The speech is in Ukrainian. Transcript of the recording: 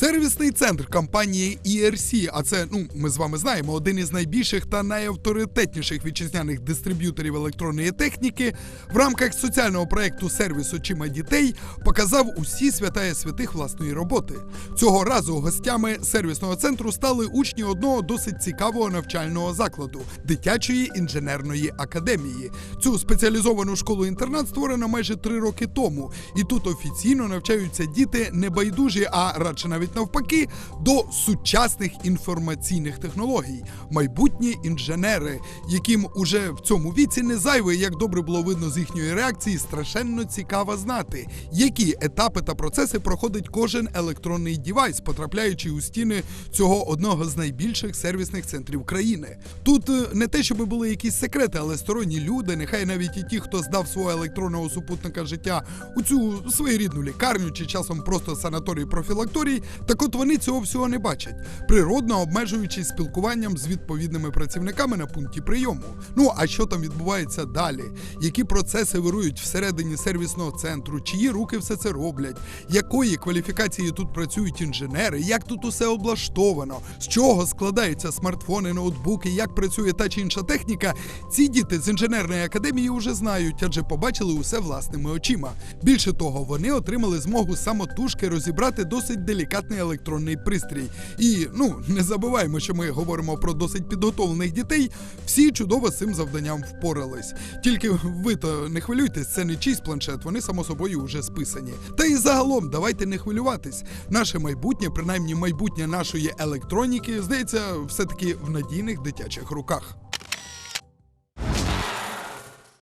Сервісний центр компанії ERC, а це, ну ми з вами знаємо, один із найбільших та найавторитетніших вітчизняних дистриб'юторів електронної техніки, в рамках соціального проекту сервісу Чима дітей показав усі святая святих власної роботи. Цього разу гостями сервісного центру стали учні одного досить цікавого навчального закладу дитячої інженерної академії. Цю спеціалізовану школу-інтернат створено майже три роки тому, і тут офіційно навчаються діти не байдужі, а радше навіть навпаки, до сучасних інформаційних технологій, майбутні інженери, яким уже в цьому віці не зайве, як добре було видно з їхньої реакції, страшенно цікаво знати, які етапи та процеси проходить кожен електронний дівайс, потрапляючи у стіни цього одного з найбільших сервісних центрів країни. Тут е, не те, щоб були якісь секрети, але сторонні люди, нехай навіть і ті, хто здав свого електронного супутника життя у цю своєрідну лікарню чи часом просто санаторій профілакторій, так от вони цього всього не бачать, природно обмежуючись спілкуванням з відповідними працівниками на пункті прийому. Ну а що там відбувається далі? Які процеси вирують всередині сервісного центру? Чиї руки все це роблять? Якої кваліфікації тут працюють інженери? Як тут усе облаштовано? З чого складаються смартфони, ноутбуки? Як працює та чи інша техніка? Ці діти з інженерної академії вже знають, адже побачили усе власними очима. Більше того, вони отримали змогу самотужки розібрати досить делікатний електронний пристрій. І ну не забуваємо, що ми говоримо про досить підготовлених дітей. Всі чудово з цим завданням впорались. Тільки ви то не хвилюйтесь, це не чийсь планшет, вони само собою вже списані. Та і загалом давайте не хвилюватись. Наше майбутнє, принаймні майбутнє нашої електроніки, здається, все таки в надійних дитячих руках.